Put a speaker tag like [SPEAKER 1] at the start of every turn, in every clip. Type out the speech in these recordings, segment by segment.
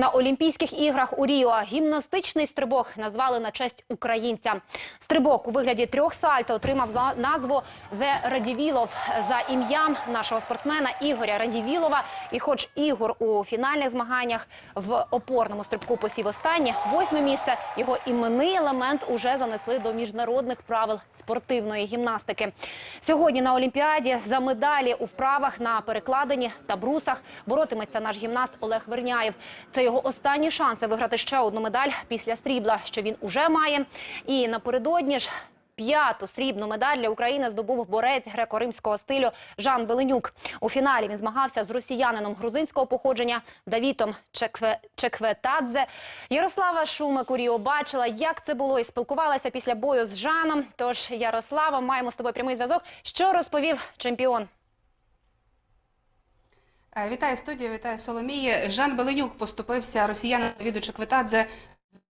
[SPEAKER 1] На Олімпійських іграх у Ріо гімнастичний стрибок назвали на честь українця. Стрибок у вигляді трьох сальто отримав назву «The Радівілов» за ім'ям нашого спортсмена Ігоря Радівілова. І хоч Ігор у фінальних змаганнях в опорному стрибку посів останнє, восьме місце, його іменний елемент уже занесли до міжнародних правил спортивної гімнастики. Сьогодні на Олімпіаді за медалі у вправах на перекладині та брусах боротиметься наш гімнаст Олег Верняєв. Це його останні шанси виграти ще одну медаль після срібла, що він уже має. І напередодні ж П'яту срібну медаль для України здобув борець греко-римського стилю Жан Беленюк. У фіналі він змагався з росіянином грузинського походження Давітом Чекве... Чекветадзе. Ярослава Шумик у бачила, як це було, і спілкувалася після бою з Жаном. Тож, Ярослава, маємо з тобою прямий зв'язок. Що розповів чемпіон?
[SPEAKER 2] Е, Вітаю студію, вітаю Соломії. Жан Беленюк поступився росіянину Давіду Чекветадзе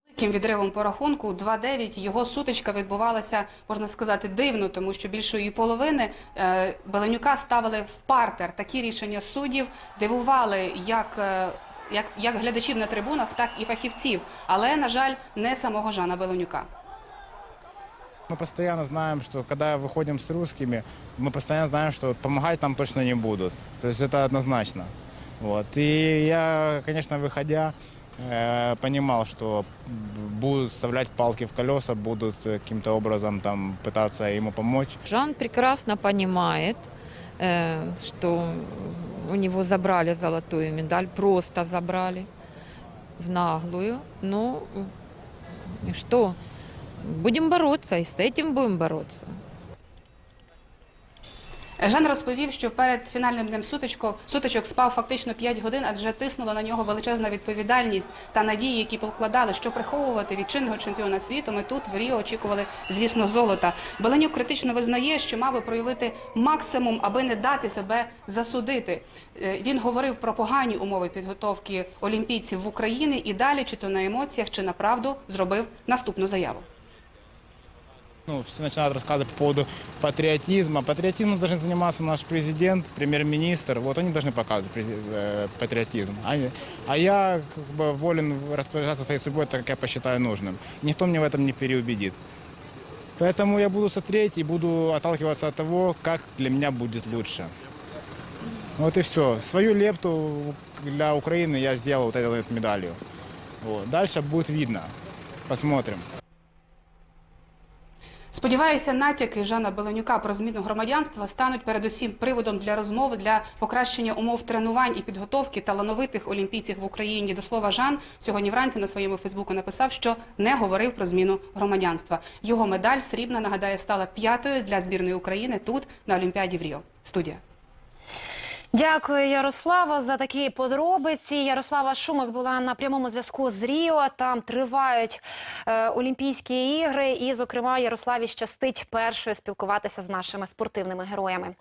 [SPEAKER 2] великим відривом по рахунку 2-9. Його сутичка відбувалася, можна сказати, дивно, тому що більшої половини е, Беленюка ставили в партер. Такі рішення суддів дивували як. е, Як, як глядачів на трибунах, так і фахівців, але на жаль, не самого Жана Беленюка.
[SPEAKER 3] Мы постоянно знаем, что когда выходим с русскими, мы постоянно знаем, что помогать нам точно не будут. То есть это однозначно. Вот. И я, конечно, выходя, э, понимал, что будут вставлять палки в колеса, будут э, каким-то образом там пытаться ему помочь.
[SPEAKER 4] Жан прекрасно понимает, э, что у него забрали золотую медаль, просто забрали в наглую. Ну, и что? Будем бороться, и с этим будем бороться.
[SPEAKER 2] Жан розповів, що перед фінальним днем сутичко, сутичок спав фактично 5 годин, адже тиснула на нього величезна відповідальність та надії, які покладали, що приховувати від чинного чемпіона світу. Ми тут в Ріо очікували, звісно, золота. Беленюк критично визнає, що мав би проявити максимум, аби не дати себе засудити. Е, Він говорив про погані умови підготовки олімпійців в Україні і далі, чи то на емоціях, чи на правду, зробив наступну заяву.
[SPEAKER 3] Ну, все начинают рассказывать по поводу патриотизма. Патриотизмом должен заниматься наш президент, премьер-министр. Вот они должны показывать э, патриотизм. А, а я как бы волен распоряжаться своей судьбой так, как я посчитаю нужным. Никто мне в этом не переубедит. Поэтому я буду смотреть и буду отталкиваться от того, как для меня будет лучше. Вот и все. Свою лепту для Украины я сделал вот этой вот медалью. Вот. Дальше будет видно. Посмотрим.
[SPEAKER 2] Сподіваюся, натяки Жана Беленюка про зміну громадянства стануть передусім приводом для розмови для покращення умов тренувань і підготовки талановитих олімпійців в Україні. До слова, Жан сьогодні вранці на своєму Фейсбуку написав, що не говорив про зміну громадянства. Його медаль срібна нагадає стала п'ятою для збірної України тут на Олімпіаді в Ріо. Студія.
[SPEAKER 1] Дякую, Ярослава, за такі подробиці. Ярослава Шумак була на прямому зв'язку з Ріо. Там тривають е, Олімпійські ігри, і, зокрема, Ярославі щастить першою спілкуватися з нашими спортивними героями.